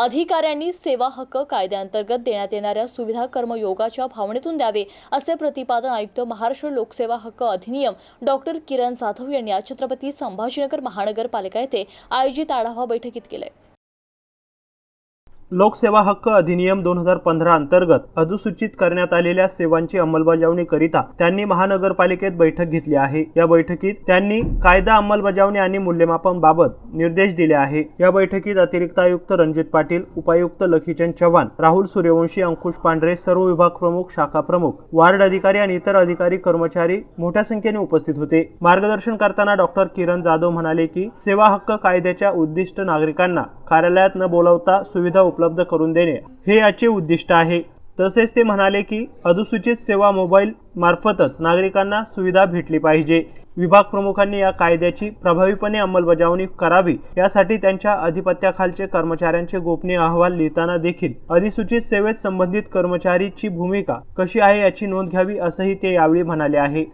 अधिकाऱ्यांनी सेवा हक्क कायद्याअंतर्गत देण्यात येणाऱ्या सुविधा कर्मयोगाच्या भावनेतून द्यावे असे प्रतिपादन आयुक्त महाराष्ट्र लोकसेवा हक्क अधिनियम डॉक्टर किरण जाधव यांनी आज छत्रपती संभाजीनगर महानगरपालिका येथे आयोजित आढावा बैठकीत केले लोकसेवा हक्क अधिनियम दोन हजार पंधरा अंतर्गत अधिसूचित करण्यात आलेल्या सेवांची अंमलबजावणी करिता त्यांनी महानगरपालिकेत बैठक घेतली आहे. या बैठकीत त्यांनी कायदा अंमलबजावणी आणि मूल्यमापन बाबत निर्देश दिले आहे. या बैठकीत अतिरिक्त आयुक्त रणजित पाटील उपायुक्त लखीचंद चव्हाण राहुल सूर्यवंशी अंकुश पांढरे सर्व विभाग प्रमुख शाखा प्रमुख वार्ड अधिकारी आणि इतर अधिकारी कर्मचारी मोठ्या संख्येने उपस्थित होते. मार्गदर्शन करताना डॉक्टर किरण जाधव म्हणाले की सेवा हक्क कायद्याच्या उद्दिष्ट नागरिकांना कार्यालयात न बोलावता सुविधा उपलब्ध उपलब्ध करून देणे हे याचे उद्दिष्ट आहे. तसेच ते म्हणाले की अनुसूचित सेवा मोबाईल मार्फतच नागरिकांना सुविधा भेटली पाहिजे. विभाग प्रमुखांनी या कायद्याची प्रभावीपणे अंमलबजावणी करावी यासाठी त्यांच्या अधिपत्याखालचे कर्मचाऱ्यांचे गोपनीय अहवाल लिहिताना देखील अधिसूचित सेवेत संबंधित कर्मचारीची भूमिका कशी आहे याची नोंद घ्यावी असंही ते यावेळी म्हणाले आहे.